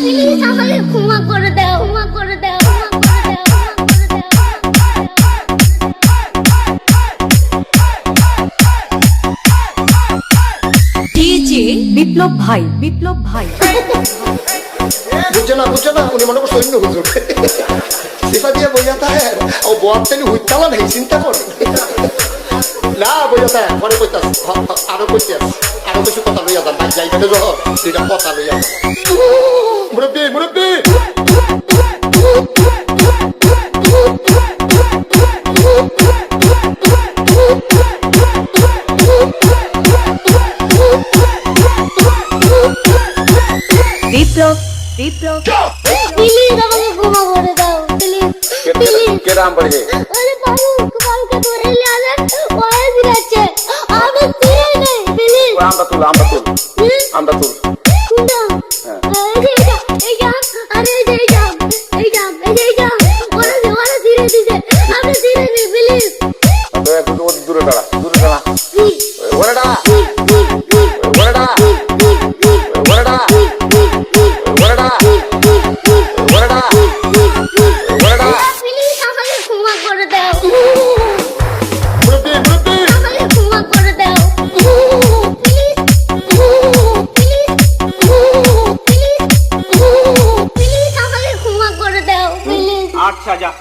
Please, I'm a little cool, বিপ্লব ভাই বিপ্লব ভাই। বুঝছে না বুঝছে না, উনি মনে করছে অন্য হুজুর। সেটা দিয়ে বইয়া হ্যাঁ ও বয়ার তেনি হুইতালা নেই, চিন্তা করে। না থাকে পরে কইতাস আরও কইতে আরও কিছু কথা লইয়া যান যাইবেন দুইটা কথা লইয়া মুরব্বী মুরব্বী! বিপ্লব বিপ্লব প্লিজ আমাকে ক্ষমা করে দাও প্লিজ প্লিজ কে দূরে দাঁড়া। artacak.